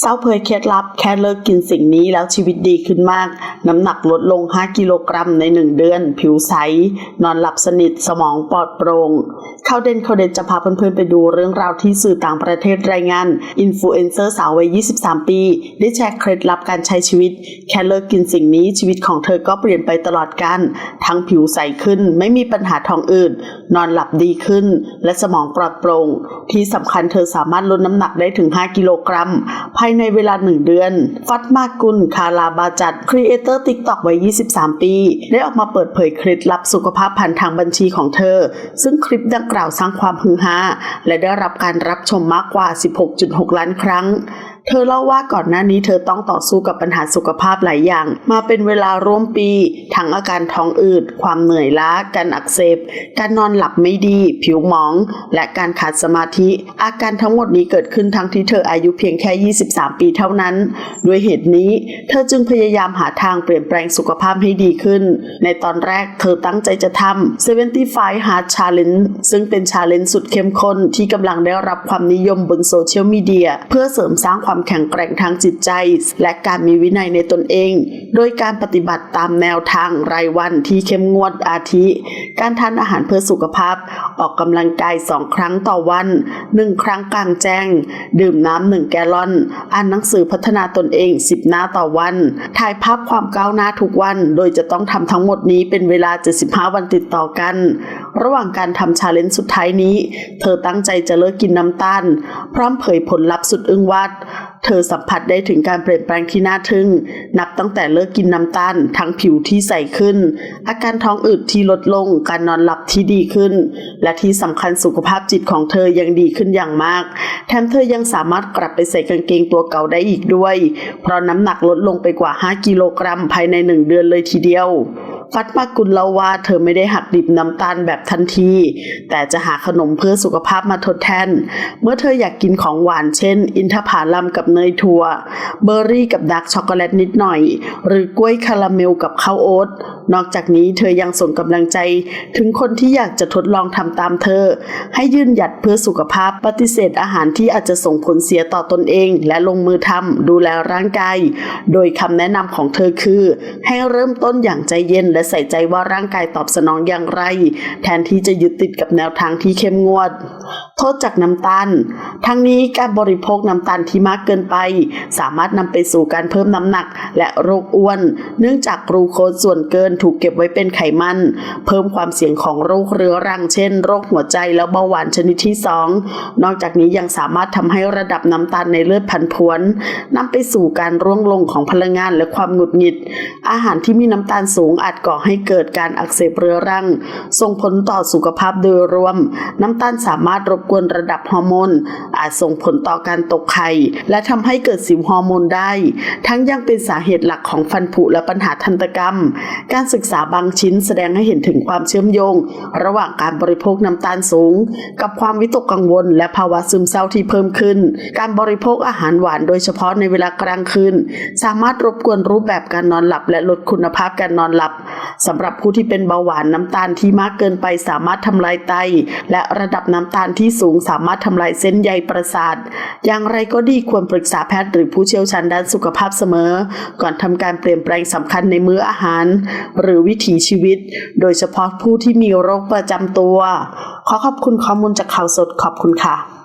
เศร้าเผยเคล็ดลับแค่เลิกกินสิ่งนี้แล้วชีวิตดีขึ้นมาก น้ำหนักลดลง 5 กิโลกรัมใน 1 เดือน ผิวใส นอนหลับสนิทสมองปลอดโปร่งข่าวเด่นข่าวเด่นจะพาเพื่อนๆไปดูเรื่องราวที่สื่อต่างประเทศรายงาน อินฟลูเอนเซอร์สาววัย 23 ปี ได้แชร์เคล็ดลับการใช้ชีวิต แค่เลิกกินสิ่งนี้ชีวิตของเธอก็เปลี่ยนไปตลอดกาลทั้งผิวใสขึ้นไม่มีปัญหาท้องอืดนอนหลับดีขึ้น และสมองปลอดโปร่งที่สำคัญเธอสามารถลดน้ำหนักได้ถึง 5 กิโลกรัมภายในเวลา1เดือน ฟัตมากุล คาราบาจัด ครีเอเตอร์ติ๊กต็อกวัย 23 ปี ได้ออกมาเปิดเผยเคล็ดลับสุขภาพผ่านทางบัญชีของเธอ ซึ่งคลิปดังกล่าวสร้างความฮือฮาและได้รับการรับชมมากกว่า 16.6 ล้านครั้ง เธอเล่าว่าก่อนหน้านี้เธอต้องต่อสู้กับปัญหาสุขภาพหลายอย่าง มาเป็นเวลาร่วมปี ทั้งอาการท้องอืด ความเหนื่อยล้า การอักเสบ การนอนหลับไม่ดี ผิวหมอง และการขาดสมาธิ อาการทั้งหมดนี้เกิดขึ้นทั้งที่เธออายุเพียงแค่ 23 ปีเท่านั้น ด้วยเหตุนี้ เธอจึงพยายามหาทางเปลี่ยนแปลงสุขภาพให้ดีขึ้น ในตอนแรกเธอตั้งใจจะทำ75 Hard Challenge ซึ่งเป็นชาเลนจ์สุดเข้มข้นที่กำลังได้รับความนิยมบนโซเชียลมีเดียเพื่อเสริมสร้างความแข็งแกร่งทางจิตใจ และการมีวินัยในตนเอง โดยการปฏิบัติตามแนวทางรายวันที่เข้มงวดอาทิ การทานอาหารเพื่อสุขภาพ ออกกำลังกายสองครั้งต่อวัน1ครั้งกลางแจ้ง ดื่มน้ำหนึ่งแกลลอน อ่านหนังสือพัฒนาตนเอง10หน้าต่อวัน ถ่ายภาพความก้าวหน้าทุกวัน โดยจะต้องทำทั้งหมดนี้เป็นเวลา 75 วันติดต่อกัน ระหว่างการทำชาเลนจ์สุดท้ายนี้ เธอตั้งใจจะเลิกกินน้ำตาล พร้อมเผยผลลัพธ์สุดอึ้งวัด เธอสัมผัสได้ถึงการเปลี่ยนแปลงที่น่าทึ่ง นับตั้งแต่เลิกกินน้ำตาลทั้งผิวที่ใสขึ้น อาการท้องอืดที่ลดลง การนอนหลับที่ดีขึ้น และที่สำคัญสุขภาพจิตของเธอยังดีขึ้นอย่างมาก แถมเธอยังสามารถกลับไปใส่กางเกงตัวเก่าได้อีกด้วย เพราะน้ำหนักลดลงไปกว่า 5 กิโลกรัมภายใน 1 เดือนเลยทีเดียว ฟัดมากุลเล่าว่าเธอไม่ได้หักดิบน้ำตาลแบบทันที แต่จะหาขนมเพื่อสุขภาพมาทดแทน เมื่อเธออยากกินของหวานเช่น อินทผลัมกับเนยถั่ว เบอร์รี่กับดาร์กช็อกโกแลตนิดหน่อย หรือกล้วยคาราเมลกับข้าวโอ๊ต นอกจากนี้เธอยังส่งกำลังใจถึงคนที่อยากจะทดลองทำตามเธอ ให้ยืนหยัดเพื่อสุขภาพปฏิเสธอาหารที่อาจจะส่งผลเสียต่อตนเอง และลงมือทำดูแลร่างกาย โดยคำแนะนำของเธอคือ ให้เริ่มต้นอย่างใจเย็นและใส่ใจว่าร่างกายตอบสนองอย่างไร แทนที่จะยึดติดกับแนวทางที่เข้มงวด โทษจากน้ำตาล ทั้งนี้การบริโภคน้ำตาลที่มากเกินไป สามารถนำไปสู่การเพิ่มน้ำหนักและโรคอ้วน เนื่องจากกรูโคสส่วนเกินถูกเก็บไว้เป็นไขมัน เพิ่มความเสี่ยงของโรคเรื้อรังเช่น โรคหัวใจและเบาหวานชนิดที่ 2 นอกจากนี้ยังสามารถทำให้ระดับน้ำตาลในเลือดผันผวนนำไปสู่การร่วงลงของพลังงานและความหงุดหงิด อาหารที่มีน้ำตาลสูงอาจก่อให้เกิดการอักเสบเรื้อรัง ส่งผลต่อสุขภาพโดยรวม น้ำตาลสามารถรบกวนระดับฮอร์โมนอาจส่งผลต่อการตกไข่และทำให้เกิดสิวฮอร์โมนได้ ทั้งยังเป็นสาเหตุหลักของฟันผุและปัญหาทันตกรรม การศึกษาบางชิ้นแสดงให้เห็นถึงความเชื่อมโยง ระหว่างการบริโภคน้ำตาลสูง กับความวิตกกังวล และภาวะซึมเศร้าที่เพิ่มขึ้น การบริโภคอาหารหวานโดยเฉพาะในเวลากลางคืน สามารถรบกวนรูปแบบการนอนหลับ และลดคุณภาพการนอนหลับสำหรับผู้ที่เป็นเบาหวานน้ำตาลที่มากเกินไปสามารถทำลายไต และระดับน้ำตาลที่สูงสามารถทำลายเส้นใยประสาท อย่างไรก็ดีควรปรึกษาแพทย์หรือผู้เชี่ยวชาญด้านสุขภาพเสมอ ก่อนทำการเปลี่ยนแปลงสำคัญในมื้ออาหาร หรือวิถีชีวิต โดยเฉพาะผู้ที่มีโรคประจำตัว ขอขอบคุณข้อมูลจากข่าวสดขอบคุณค่ะ